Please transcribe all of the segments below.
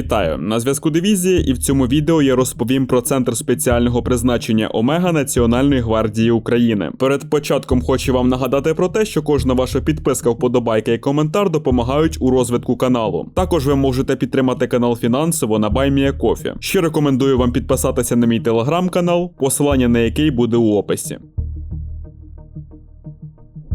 Вітаю! На зв'язку дивізії, і в цьому відео я розповім про центр спеціального призначення Омега Національної гвардії України. Перед початком хочу вам нагадати про те, що кожна ваша підписка, вподобайка і коментар допомагають у розвитку каналу. Також ви можете підтримати канал фінансово на BuyMeACoffee. Ще рекомендую вам підписатися на мій телеграм-канал, посилання на який буде у описі.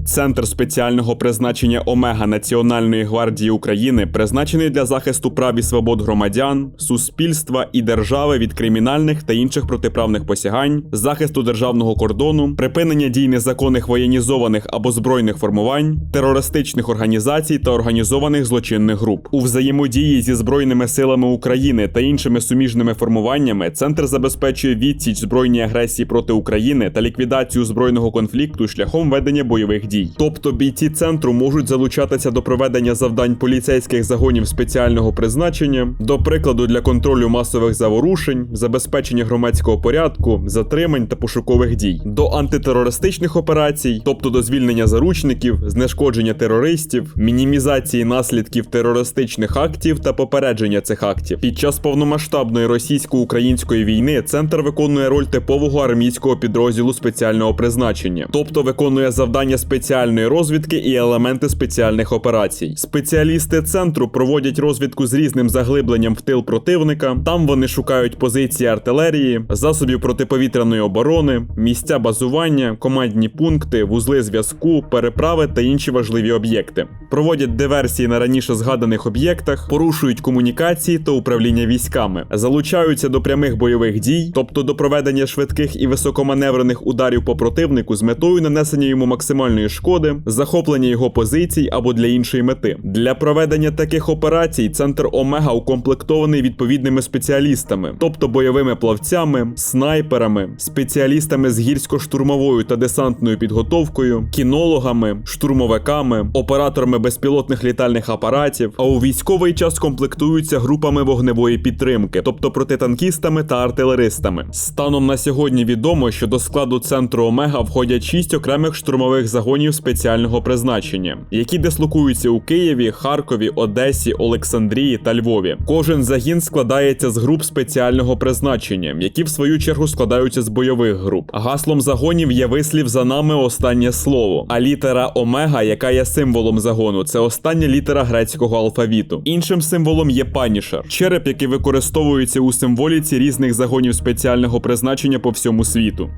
Центр спеціального призначення Омега Національної гвардії України призначений для захисту прав і свобод громадян, суспільства і держави від кримінальних та інших протиправних посягань, захисту державного кордону, припинення дій незаконних воєнізованих або збройних формувань, терористичних організацій та організованих злочинних груп. У взаємодії зі збройними силами України та іншими суміжними формуваннями центр забезпечує відсіч збройній агресії проти України та ліквідацію збройного конфлікту шляхом ведення бойових дій. Тобто бійці центру можуть залучатися до проведення завдань поліцейських загонів спеціального призначення, до прикладу для контролю масових заворушень, забезпечення громадського порядку, затримань та пошукових дій, до антитерористичних операцій, тобто до звільнення заручників, знешкодження терористів, мінімізації наслідків терористичних актів та попередження цих актів. Під час повномасштабної російсько-української війни центр виконує роль типового армійського підрозділу спеціального призначення, тобто виконує завдання спеціальної розвідки і елементи спеціальних операцій. Спеціалісти центру проводять розвідку з різним заглибленням в тил противника. Там вони шукають позиції артилерії, засобів протиповітряної оборони, місця базування, командні пункти, вузли зв'язку, переправи та інші важливі об'єкти. Проводять диверсії на раніше згаданих об'єктах, порушують комунікації та управління військами, залучаються до прямих бойових дій, тобто до проведення швидких і високоманеврених ударів по противнику з метою нанесення йому максимальної шкоди, захоплення його позицій або для іншої мети. Для проведення таких операцій центр Омега укомплектований відповідними спеціалістами, тобто бойовими плавцями, снайперами, спеціалістами з гірсько-штурмовою та десантною підготовкою, кінологами, штурмовиками, операторами безпілотних літальних апаратів. А у військовий час комплектуються групами вогневої підтримки, тобто протитанкістами та артилеристами. Станом на сьогодні відомо, що до складу центру Омега входять шість окремих штурмових загонів спеціального призначення, які дислокуються у Києві, Харкові, Одесі, Олександрії та Львові. Кожен загін складається з груп спеціального призначення, які в свою чергу складаються з бойових груп. Гаслом загонів є вислів за нами останнє слово. А літера Омега, яка є символом загону, це остання літера грецького алфавіту. Іншим символом є панішер, череп, який використовується у символіці різних загонів спеціального призначення по всьому світу.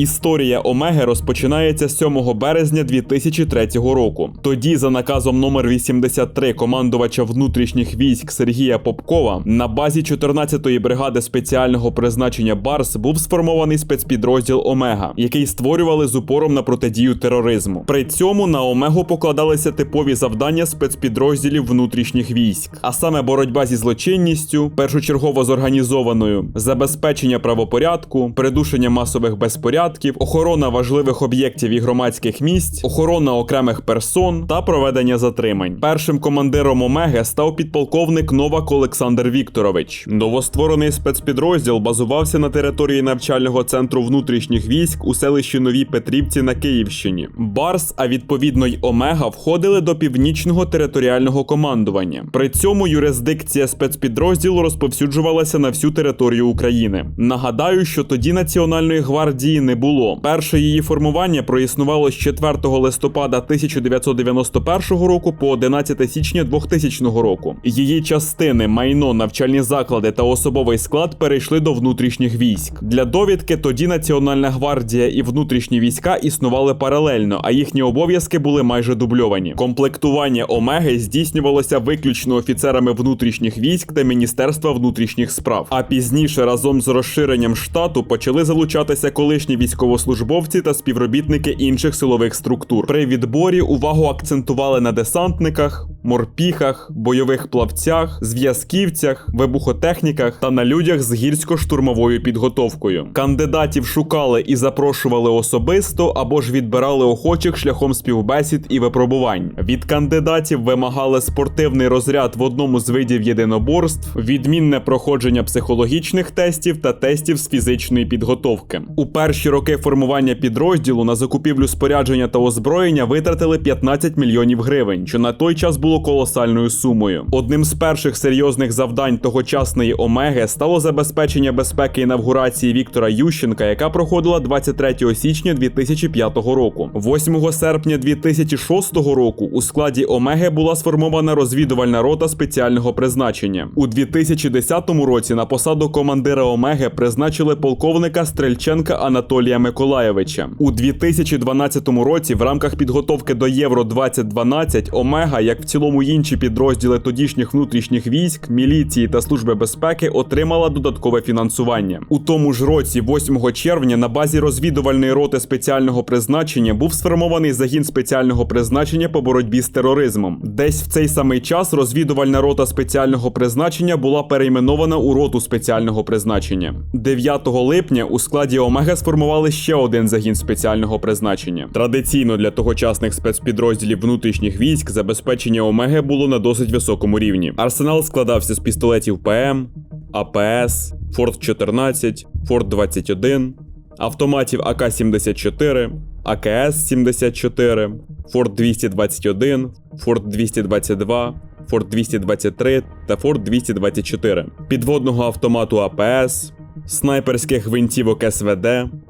Історія Омеги розпочинається 7 березня 2003 року. Тоді, за наказом номер 83 командувача внутрішніх військ Сергія Попкова, на базі 14-ї бригади спеціального призначення Барс був сформований спецпідрозділ Омега, який створювали з упором на протидію тероризму. При цьому на Омегу покладалися типові завдання спецпідрозділів внутрішніх військ, а саме боротьба зі злочинністю, першочергово з організованою, забезпечення правопорядку, придушення масових безпорядків, охорона важливих об'єктів і громадських місць, охорона окремих персон та проведення затримань. Першим командиром Омеги став підполковник Новак Олександр Вікторович. Новостворений спецпідрозділ базувався на території навчального центру внутрішніх військ у селищі Нові Петрівці на Київщині. Барс, а відповідно й Омега, входили до північного територіального командування. При цьому юрисдикція спецпідрозділу розповсюджувалася на всю територію України. Нагадаю, що тоді Національної гвардії не було. Перше її формування проіснувало з 4 листопада 1991 року по 11 січня 2000 року. Її частини, майно, навчальні заклади та особовий склад перейшли до внутрішніх військ. Для довідки тоді Національна гвардія і внутрішні війська існували паралельно, а їхні обов'язки були майже дубльовані. Комплектування Омеги здійснювалося виключно офіцерами внутрішніх військ та Міністерства внутрішніх справ. А пізніше разом з розширенням штату почали залучатися колишні військовослужбовці та співробітники інших силових структур. При відборі увагу акцентували на десантниках, морпіхах, бойових плавцях, зв'язківцях, вибухотехніках та на людях з гірсько-штурмовою підготовкою. Кандидатів шукали і запрошували особисто або ж відбирали охочих шляхом співбесід і випробувань. Від кандидатів вимагали спортивний розряд в одному з видів єдиноборств, відмінне проходження психологічних тестів та тестів з фізичної підготовки. У перші роки формування підрозділу на закупівлю спорядження та озброєння витратили 15 мільйонів гривень, що на той час було було колосальною сумою. Одним з перших серйозних завдань тогочасної Омеги стало забезпечення безпеки інавгурації Віктора Ющенка, яка проходила 23 січня 2005 року. 8 серпня 2006 року у складі Омеги була сформована розвідувальна рота спеціального призначення. У 2010 році на посаду командира Омеги призначили полковника Стрельченка Анатолія Миколаєвича. У 2012 році в рамках підготовки до Євро 2012 Омега, як в цілому інші підрозділи тодішніх внутрішніх військ, міліції та служби безпеки, отримала додаткове фінансування. У тому ж році, 8 червня, на базі розвідувальної роти спеціального призначення був сформований загін спеціального призначення по боротьбі з тероризмом. Десь в цей самий час розвідувальна рота спеціального призначення була перейменована у роту спеціального призначення. 9 липня у складі Омега сформували ще один загін спеціального призначення. Традиційно для тогочасних спецпідрозділів внутрішніх військ забезпечення Омеги було на досить високому рівні. Арсенал складався з пістолетів ПМ, АПС, Форт 14, Форт 21, автоматів АК-74, АКС-74, Форт 221, Форт 222, Форт 223 та Форт 224, підводного автомату АПС, снайперських гвинтівок СВД,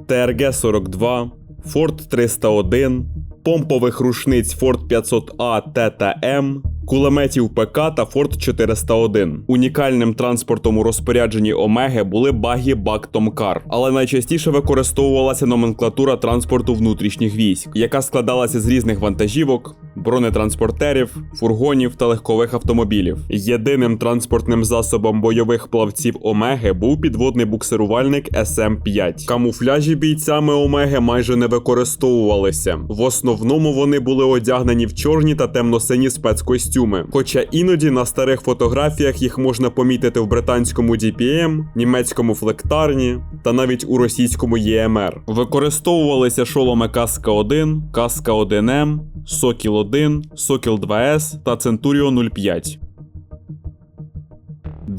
ТРГ-42, Форт 301, помпових рушниць Форт 500А Т та М, кулеметів ПК та Форт 401. Унікальним транспортом у розпорядженні Омеги були багі Бак Томкар, але найчастіше використовувалася номенклатура транспорту внутрішніх військ, яка складалася з різних вантажівок, бронетранспортерів, фургонів та легкових автомобілів. Єдиним транспортним засобом бойових плавців Омеги був підводний буксирувальник СМ-5. Камуфляжі бійцями Омеги майже не використовувалися. В основному вони були одягнені в чорні та темно-сині спецкостюми. Хоча іноді на старих фотографіях їх можна помітити в британському DPM, німецькому флектарні та навіть у російському ЄМР. Використовувалися шоломи Каска 1, Каска 1М, Сокіл 1, Сокіл 2С та Центуріо 05.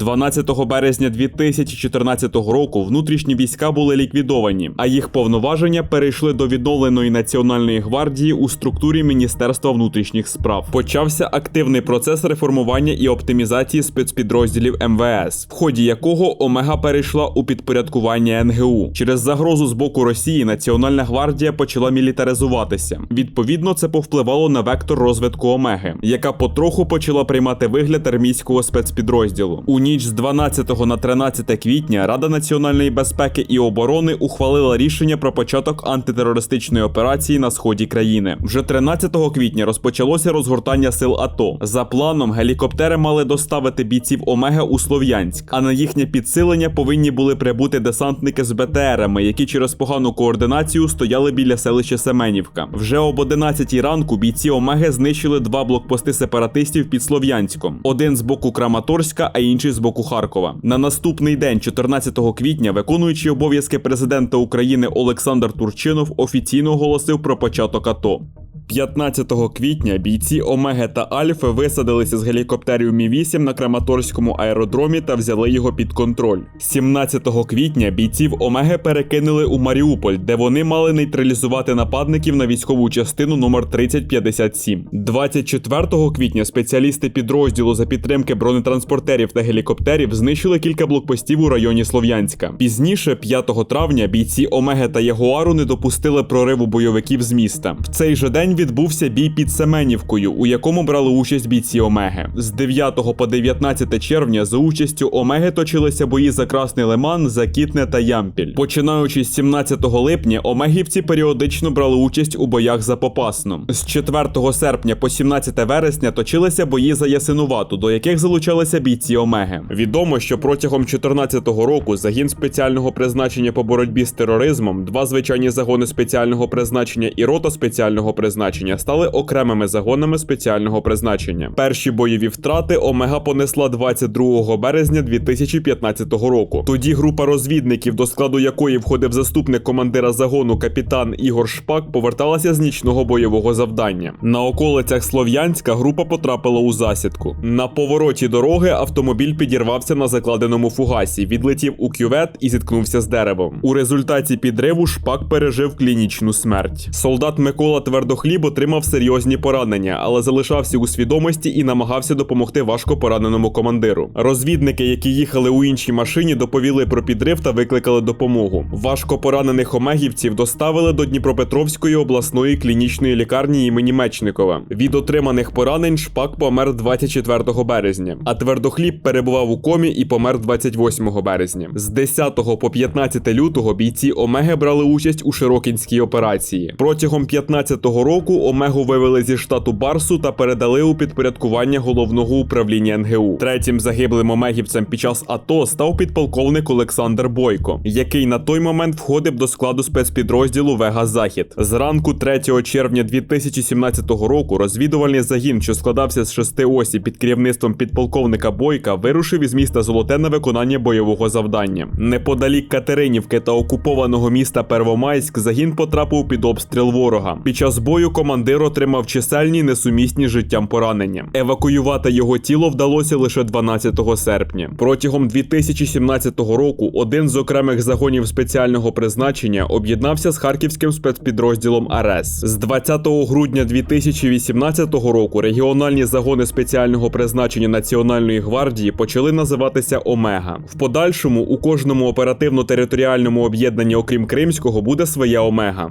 12 березня 2014 року внутрішні війська були ліквідовані, а їх повноваження перейшли до відновленої національної гвардії у структурі Міністерства внутрішніх справ. Почався активний процес реформування і оптимізації спецпідрозділів МВС, в ході якого Омега перейшла у підпорядкування НГУ. Через загрозу з боку Росії Національна гвардія почала мілітаризуватися. Відповідно, це повпливало на вектор розвитку Омеги, яка потроху почала приймати вигляд армійського спецпідрозділу. У ніч з 12 на 13 квітня Рада національної безпеки і оборони ухвалила рішення про початок антитерористичної операції на сході країни. Вже 13 квітня розпочалося розгортання сил АТО. За планом, гелікоптери мали доставити бійців Омега у Слов'янськ, а на їхнє підсилення повинні були прибути десантники з БТРами, які через погану координацію стояли біля селища Семенівка. Вже об 11 ранку бійці Омеги знищили два блокпости сепаратистів під Слов'янськом: один з боку Краматорська, а інший з боку Харкова. На наступний день, 14 квітня, виконуючий обов'язки президента України Олександр Турчинов офіційно оголосив про початок АТО. 15 квітня бійці Омеги та Альфи висадилися з гелікоптерів Мі-8 на Краматорському аеродромі та взяли його під контроль. 17 квітня бійців Омеги перекинули у Маріуполь, де вони мали нейтралізувати нападників на військову частину номер 3057. 24 квітня спеціалісти підрозділу за підтримки бронетранспортерів та гелікоптерів знищили кілька блокпостів у районі Слов'янська. Пізніше, 5 травня, бійці Омеги та Ягуару не допустили прориву бойовиків з міста. В цей же день відбувся бій під Семенівкою, у якому брали участь бійці Омеги. З 9 по 19 червня за участю Омеги точилися бої за Красний Лиман, Закітне та Ямпіль. Починаючи з 17 липня, омегівці періодично брали участь у боях за Попасну. З 4 серпня по 17 вересня точилися бої за Ясинувату, до яких залучалися бійці Омеги. Відомо, що протягом 14 року загін спеціального призначення по боротьбі з тероризмом, два звичайні загони спеціального призначення і рота спеціального призначення стали окремими загонами спеціального призначення. Перші бойові втрати Омега понесла 22 березня 2015 року. Тоді група розвідників, до складу якої входив заступник командира загону капітан Ігор Шпак, поверталася з нічного бойового завдання. На околицях Слов'янська група потрапила у засідку. На повороті дороги автомобіль підірвався на закладеному фугасі, відлетів у кювет і зіткнувся з деревом. У результаті підриву Шпак пережив клінічну смерть. Солдат Микола Твердохліб Твердохліб отримав серйозні поранення, але залишався у свідомості і намагався допомогти важко пораненому командиру. Розвідники, які їхали у іншій машині, доповіли про підрив та викликали допомогу. Важко поранених омегівців доставили до Дніпропетровської обласної клінічної лікарні імені Мечникова. Від отриманих поранень шпак помер 24 березня, а твердохліб перебував у комі і помер 28 березня. З 10 по 15 лютого бійці Омеги брали участь у Широкінській операції. Протягом 15-го року Омегу вивели зі штату Барсу та передали у підпорядкування головного управління НГУ. Третім загиблим омегівцем під час АТО став підполковник Олександр Бойко, який на той момент входив до складу спецпідрозділу Вега Захід. Зранку 3 червня 2017 року розвідувальний загін, що складався з шести осіб під керівництвом підполковника Бойка, вирушив із міста Золоте на виконання бойового завдання. Неподалік Катеринівки та окупованого міста Первомайськ загін потрапив під обстріл ворога. Під час бою командир отримав чисельні несумісні з життям поранення. Евакуювати його тіло вдалося лише 12 серпня. Протягом 2017 року один з окремих загонів спеціального призначення об'єднався з харківським спецпідрозділом АРЕС. З 20 грудня 2018 року регіональні загони спеціального призначення Національної гвардії почали називатися Омега. В подальшому у кожному оперативно-територіальному об'єднанні, окрім Кримського, буде своя Омега.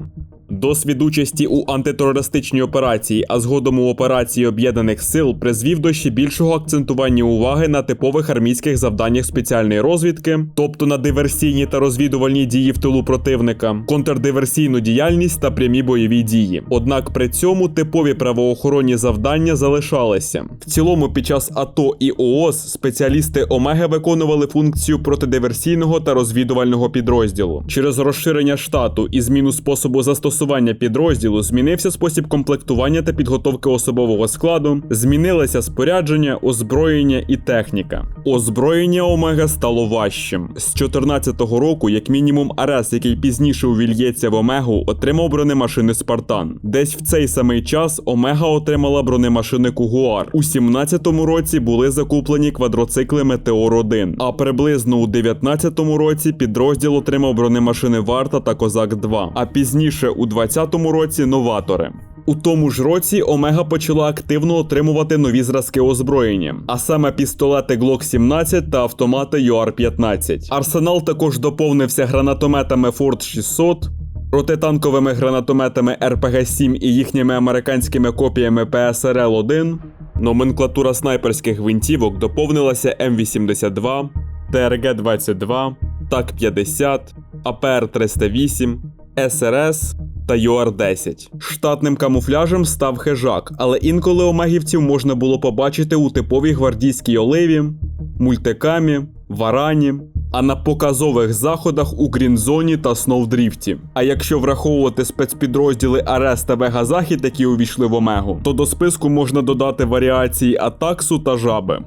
Досвід участі у антитерористичній операції, а згодом у операції об'єднаних сил призвів до ще більшого акцентування уваги на типових армійських завданнях спеціальної розвідки, тобто на диверсійні та розвідувальні дії в тилу противника, контрдиверсійну діяльність та прямі бойові дії. Однак при цьому типові правоохоронні завдання залишалися. В цілому, під час АТО і ООС спеціалісти Омеги виконували функцію протидиверсійного та розвідувального підрозділу через розширення штату і зміну способу застосування підрозділу змінився спосіб комплектування та підготовки особового складу, змінилося спорядження, озброєння і техніка. Озброєння Омега стало важчим. З 14-го року, як мінімум, Арес, який пізніше увільється в Омегу, отримав бронемашини Спартан. Десь в цей самий час Омега отримала бронемашини Кугуар. У 17-му році були закуплені квадроцикли Метеор 1 а приблизно у 19-му році підрозділ отримав бронемашини Варта та Козак 2 а пізніше у 20-му році новатори. У тому ж році Омега почала активно отримувати нові зразки озброєння, а саме пістолети Glock 17 та автомати UR-15. Арсенал також доповнився гранатометами Ford 600, протитанковими гранатометами RPG-7 і їхніми американськими копіями PSRL-1. Номенклатура снайперських гвинтівок доповнилася М82, ТРГ-22, ТАК-50, АПР-308, СРС та ЮАР-10. Штатним камуфляжем став хижак, але інколи омегівців можна було побачити у типовій гвардійській оливі, мультикамі, варані. А на показових заходах у Грінзоні та Сноудріфті. А якщо враховувати спецпідрозділи Арес та Вега Захід, які увійшли в Омегу, то до списку можна додати варіації Атаксу та Жаби.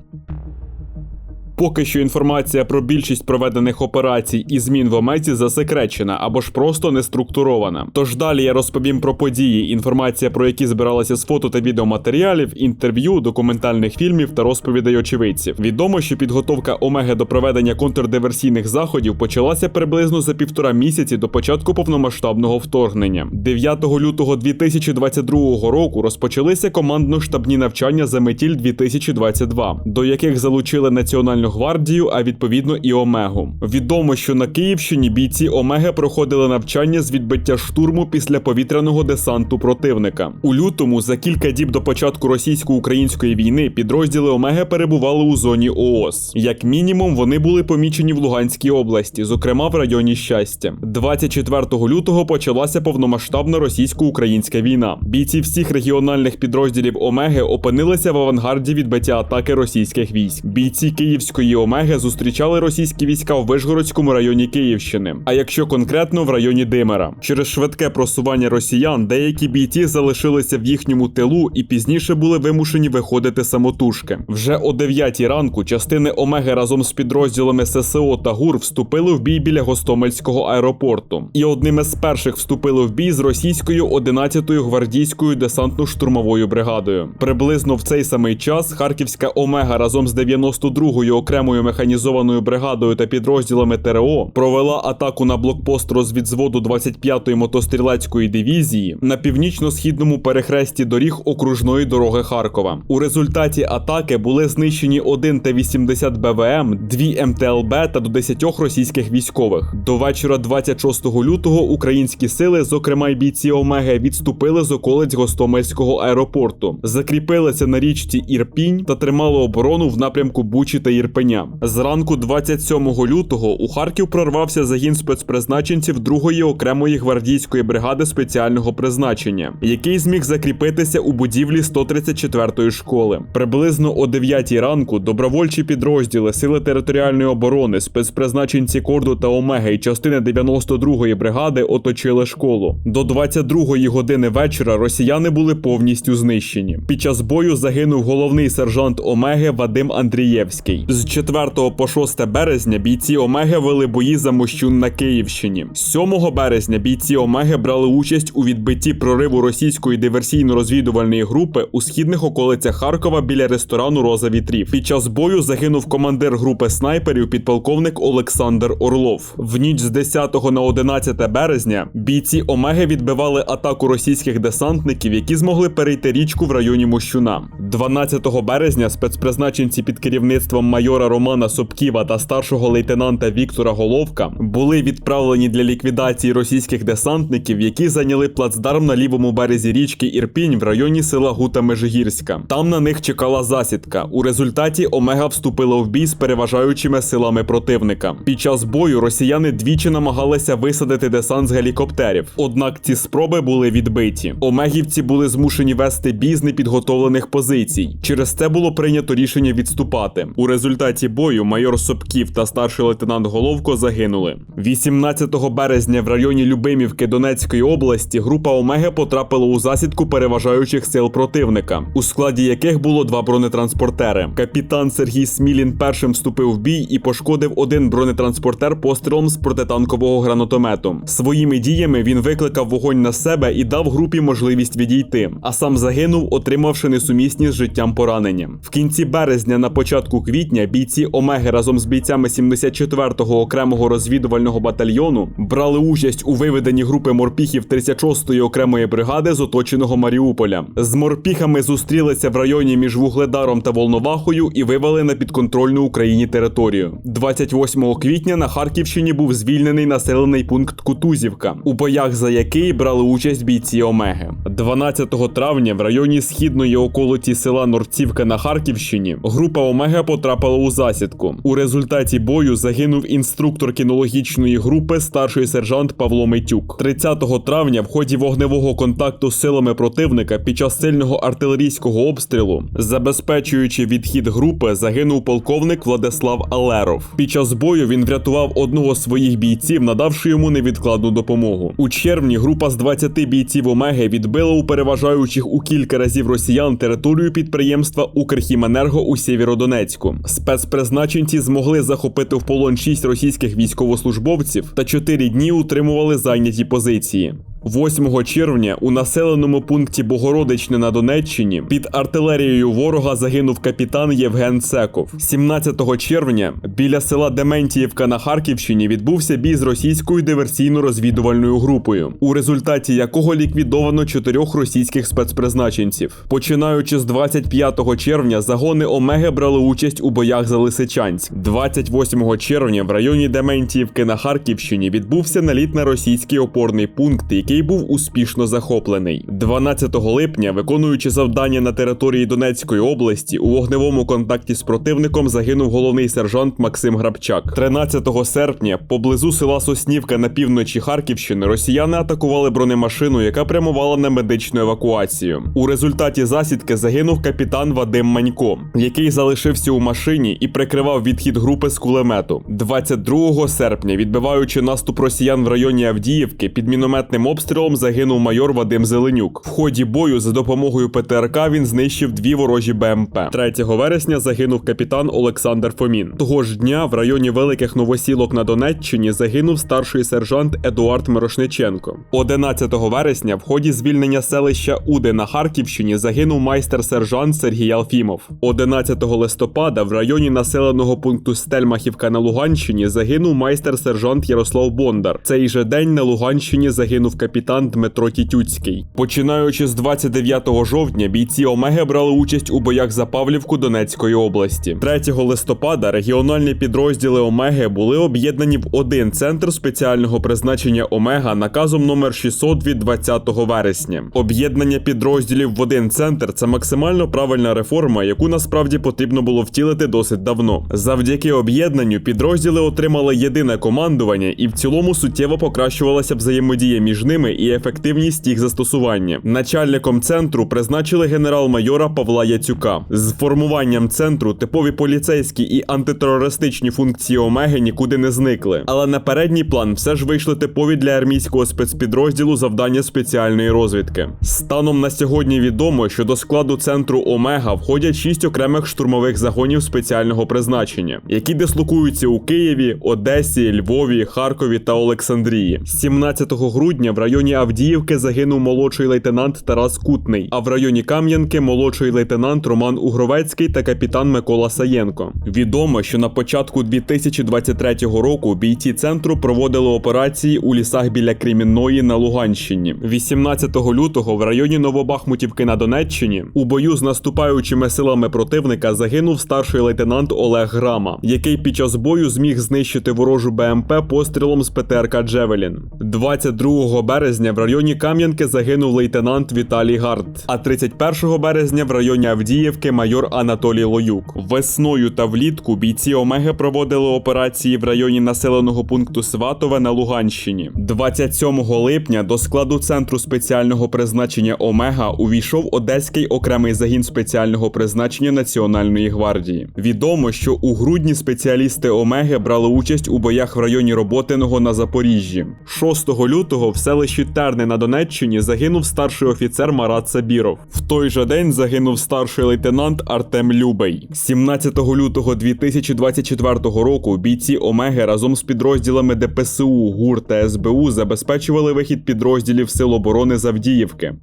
Поки що інформація про більшість проведених операцій і змін в Омезі засекречена або ж просто не структурована. Тож далі я розповім про події, інформація про які збиралася з фото та відеоматеріалів, інтерв'ю, документальних фільмів та розповідей очевидців. Відомо, що підготовка Омеги до проведення контрдиверсійних заходів почалася приблизно за півтора місяці до початку повномасштабного вторгнення. 9 лютого 2022 року розпочалися командно-штабні навчання за метіль 2022, до яких залучили національну гвардію, а відповідно і Омегу. Відомо, що на Київщині бійці Омеги проходили навчання з відбиття штурму після повітряного десанту противника. У лютому, за кілька діб до початку російсько-української війни, підрозділи Омеги перебували у зоні ООС. Як мінімум, вони були помічені в Луганській області, зокрема в районі щастя. 24 лютого почалася повномасштабна російсько-українська війна. Бійці всіх регіональних підрозділів Омеги опинилися в авангарді відбиття атаки російських військ. Бійці Київської Омеги зустрічали російські війська в Вишгородському районі Київщини, а якщо конкретно в районі Димера. Через швидке просування росіян деякі бійці залишилися в їхньому тилу і пізніше були вимушені виходити самотужки. Вже о 9 ранку частини Омеги разом з підрозділами ССО та ГУР вступили в бій біля Гостомельського аеропорту. І одним із перших вступили в бій з російською 11-ю гвардійською десантно-штурмовою бригадою. Приблизно в цей самий час Харківська Омега разом з 92-ю окремою механізованою бригадою та підрозділами ТРО провела атаку на блокпост розвідзводу 25-ї мотострілецької дивізії на північно-східному перехресті доріг окружної дороги Харкова. У результаті атаки були знищені один Т-80 БВМ, дві МТЛБ та до 10 російських військових. До вечора 26 лютого українські сили, зокрема й бійці Омеги, відступили з околиць Гостомельського аеропорту, закріпилися на річці Ірпінь та тримали оборону в напрямку Бучі та Ірпеня. Зранку 27 лютого у Харків прорвався загін спецпризначенців 2-ї окремої гвардійської бригади спеціального призначення, який зміг закріпитися у будівлі 134-ї школи. Приблизно о 9 ранку добровольчі підрозділи Сили територіальної оборони, спецпризначенці Корду та Омеги і частини 92-ї бригади оточили школу. До 22-ї години вечора росіяни були повністю знищені. Під час бою загинув головний сержант Омеги Вадим Андрієвський. З 4 по 6 березня бійці Омеги вели бої за Мощун на Київщині. 7 березня бійці Омеги брали участь у відбитті прориву російської диверсійно-розвідувальної групи у східних околицях Харкова біля ресторану Роза Вітрів. Під час бою загинув командир групи снайперів підполковник Олександр Орлов. В ніч з 10 на 11 березня бійці Омеги відбивали атаку російських десантників, які змогли перейти річку в районі Мощуна. 12 березня спецпризначенці під керівництвом майора Романа Собківа та старшого лейтенанта Віктора Головка були відправлені для ліквідації російських десантників, які зайняли плацдарм на лівому березі річки Ірпінь в районі села Гута Межигірська. Там на них чекала засідка. У результаті Омега вступила в бій з переважаючими силами противника. Під час бою росіяни двічі намагалися висадити десант з гелікоптерів. Однак ці спроби були відбиті. Омегівці були змушені вести бій з непідготовлених позицій. Через це було прийнято рішення відступати. У результаті бою майор Собків та старший лейтенант Головко загинули. 18 березня в районі Любимівки Донецької області група Омеги потрапила у засідку переважаючих сил противника, у складі яких було два бронетранспортери. Капітан Сергій Смілін першим вступив в бій і пошкодив один бронетранспортер пострілом з протитанкового гранатомету. Своїми діями він викликав вогонь на себе і дав групі можливість відійти, а сам загинув, отримавши несумісні з життям поранення. В кінці березня, на початку квітня, бійці Омеги разом з бійцями 74-го окремого розвідувального батальйону брали участь у виведенні групи морпіхів 36-ї окремої бригади з оточеного Маріуполя. З морпіхами зустрілися в районі між Вугледаром та Волновахою і вивели на підконтрольну Україні територію. 28 квітня на Харківщині був звільнений населений пункт Кутузівка, у боях за який брали участь бійці Омеги. 12 травня в районі східної околиці села Норцівка на Харківщині група Омега потрапила у засідку. У результаті бою загинув інструктор кінологічної групи старший сержант Павло Митюк. 30 травня в ході вогневого контакту з силами противника під час сильного артилерійського обстрілу, забезпечуючи відхід групи, загинув полковник Владислав Алеров. Під час бою він врятував одного з своїх бійців, надавши йому невідкладну допомогу. У червні група з 20 бійців Омеги відбила у переважаючих у кілька разів росіян територію підприємства Укрхіменерго у Сєвєродонецьку. Спецпризначенці змогли захопити в полон шість російських військовослужбовців та чотири дні утримували зайняті позиції. 8 червня у населеному пункті Богородичне на Донеччині під артилерією ворога загинув капітан Євген Секов. 17 червня біля села Дементіївка на Харківщині відбувся бій з російською диверсійно-розвідувальною групою, у результаті якого ліквідовано чотирьох російських спецпризначенців. Починаючи з 25 червня, загони Омеги брали участь у боях за Лисичанськ. 28 червня в районі Дементіївки на Харківщині відбувся наліт на російський опорний пункт, який був успішно захоплений. 12 липня, виконуючи завдання на території Донецької області, у вогневому контакті з противником загинув головний сержант Максим Грабчак. 13 серпня, поблизу села Соснівка на півночі Харківщини, росіяни атакували бронемашину, яка прямувала на медичну евакуацію. У результаті засідки загинув капітан Вадим Манько, який залишився у машині і прикривав відхід групи з кулемету. 22 серпня, відбиваючи наступ росіян в районі Авдіївки, під мінометним обстрілом обстрілом загинув майор Вадим Зеленюк. В ході бою за допомогою ПТРК він знищив дві ворожі БМП. 3 вересня загинув капітан Олександр Фомін. Того ж дня в районі великих новосілок на Донеччині загинув старший сержант Едуард Мирошниченко. 11 вересня в ході звільнення селища Уди на Харківщині загинув майстер-сержант Сергій Алфімов. 11 листопада в районі населеного пункту Стельмахівка на Луганщині загинув майстер-сержант Ярослав Бондар. Цей же день на Луганщині загинув капітан Дмитро Тітюцький. Починаючи з 29 жовтня, бійці Омеги брали участь у боях за Павлівку Донецької області. 3 листопада регіональні підрозділи Омеги були об'єднані в один центр спеціального призначення Омега наказом номер 600 від 20 вересня. Об'єднання підрозділів в один центр це максимально правильна реформа, яку насправді потрібно було втілити досить давно. Завдяки об'єднанню підрозділи отримали єдине командування, і в цілому суттєво покращувалася взаємодія між ними і ефективність їх застосування. Начальником центру призначили генерал-майора Павла Яцюка. З формуванням центру типові поліцейські і антитерористичні функції Омеги нікуди не зникли. Але на передній план все ж вийшли типові для армійського спецпідрозділу завдання спеціальної розвідки. Станом на сьогодні відомо, що до складу центру Омега входять шість окремих штурмових загонів спеціального призначення, які дислокуються у Києві, Одесі, Львові, Харкові та Олександрії. 17 грудня в районі Авдіївки загинув молодший лейтенант Тарас Кутний, а в районі Кам'янки молодший лейтенант Роман Угровецький та капітан Микола Саєнко. Відомо, що на початку 2023 року бійці центру проводили операції у лісах біля Кремінної на Луганщині. 18 лютого в районі Новобахмутівки на Донеччині у бою з наступаючими силами противника загинув старший лейтенант Олег Грама, який під час бою зміг знищити ворожу БМП пострілом з ПТРК Джевелін. 22 березня в районі Кам'янки загинув лейтенант Віталій Гард. А 31 березня в районі Авдіївки майор Анатолій Лоюк. Весною та влітку бійці Омеги проводили операції в районі населеного пункту Сватове на Луганщині. 27 липня до складу центру спеціального призначення Омега увійшов Одеський окремий загін спеціального призначення Національної гвардії. Відомо, що у грудні спеціалісти Омеги брали участь у боях в районі Роботиного на Запоріжжі. 6 лютого в селищі Терни на Донеччині загинув старший офіцер Марат Сабіров. В той же день загинув старший лейтенант Артем Любей. 17 лютого 2024 року бійці Омеги разом з підрозділами ДПСУ, ГУР та СБУ забезпечували вихід підрозділів Сил оборони з Авдіївки.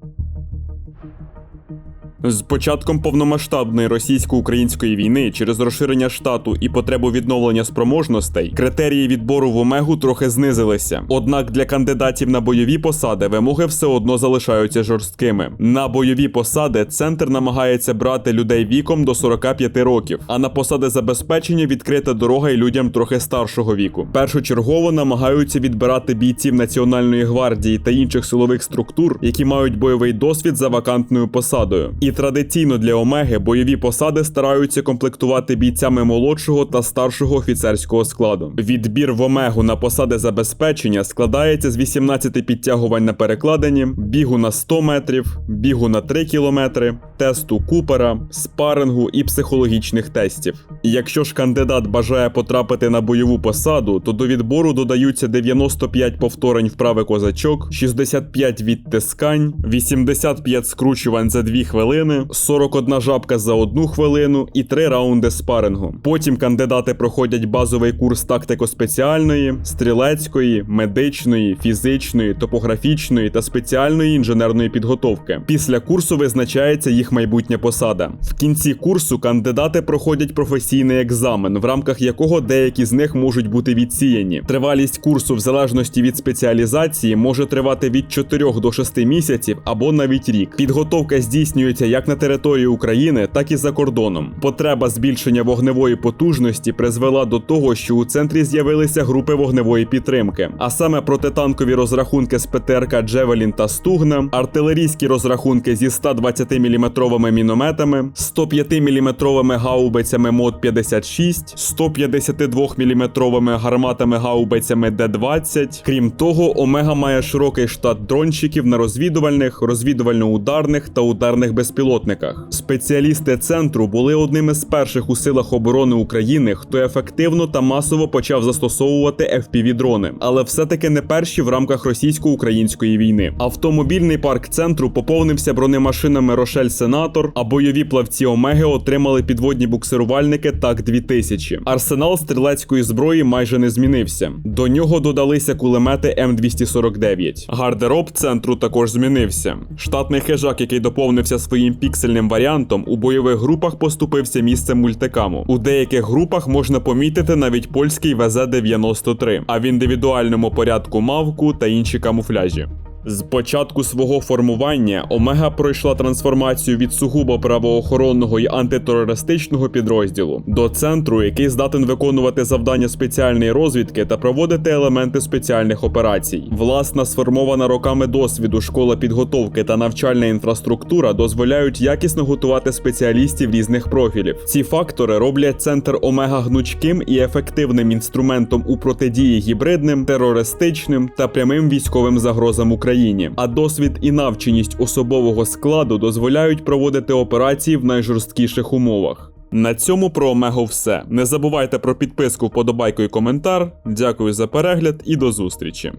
З початком повномасштабної російсько-української війни через розширення штату і потребу відновлення спроможностей критерії відбору в Омегу трохи знизилися. Однак для кандидатів на бойові посади вимоги все одно залишаються жорсткими. На бойові посади центр намагається брати людей віком до 45 років, а на посади забезпечення відкрита дорога й людям трохи старшого віку. Першочергово намагаються відбирати бійців Національної гвардії та інших силових структур, які мають бойовий досвід за вакантною посадою. І традиційно для Омеги бойові посади стараються комплектувати бійцями молодшого та старшого офіцерського складу. Відбір в Омегу на посади забезпечення складається з 18 підтягувань на перекладині, бігу на 100 метрів, бігу на 3 кілометри, тесту Купера, спарингу і психологічних тестів. Якщо ж кандидат бажає потрапити на бойову посаду, то до відбору додаються 95 повторень вправи козачок, 65 відтискань, 85 скручувань за 2 хвилини, 41 жабка за 1 хвилину і 3 раунди спарингу. Потім кандидати проходять базовий курс тактико-спеціальної, стрілецької, медичної, фізичної, топографічної та спеціальної інженерної підготовки. Після курсу визначається їх майбутня посада. В кінці курсу кандидати проходять професійний екзамен, в рамках якого деякі з них можуть бути відсіяні. Тривалість курсу, в залежності від спеціалізації, може тривати від 4 до 6 місяців або навіть рік. Підготовка здійснюється як на території України, так і за кордоном. Потреба збільшення вогневої потужності призвела до того, що у центрі з'явилися групи вогневої підтримки, а саме протитанкові розрахунки з ПТРК Джевелін та Стугна, артилерійські розрахунки зі 120 мм мінометами, 105 мм гаубицями МОД 56, 152 мм гарматами гаубицями Д-20. Крім того, Омега має широкий штат дрончиків на розвідувальних, розвідувально-ударних та ударних безпілотниках. Спеціалісти центру були одними з перших у силах оборони України, хто ефективно та масово почав застосовувати FPV-дрони, але все-таки не перші в рамках російсько-української війни. Автомобільний парк центру поповнився бронемашинами Рошель Сенатор, а бойові плавці Омеги отримали підводні буксирувальники Так 2000 Арсенал стрілецької зброї майже не змінився. До нього додалися кулемети М249. Гардероб центру також змінився. Штатний хижак, який доповнився своїм піксельним варіантом, у бойових групах поступився місцем мультикаму. У деяких групах можна помітити навіть польський ВЗ-93, а в індивідуальному порядку мавку та інші камуфляжі. З початку свого формування Омега пройшла трансформацію від сугубо правоохоронного і антитерористичного підрозділу до центру, який здатен виконувати завдання спеціальної розвідки та проводити елементи спеціальних операцій. Власна сформована роками досвіду школа підготовки та навчальна інфраструктура дозволяють якісно готувати спеціалістів різних профілів. Ці фактори роблять центр Омега гнучким і ефективним інструментом у протидії гібридним, терористичним та прямим військовим загрозам Україні. А досвід і навченість особового складу дозволяють проводити операції в найжорсткіших умовах. На цьому про Омегу все. Не забувайте про підписку, вподобайку і коментар. Дякую за перегляд і до зустрічі.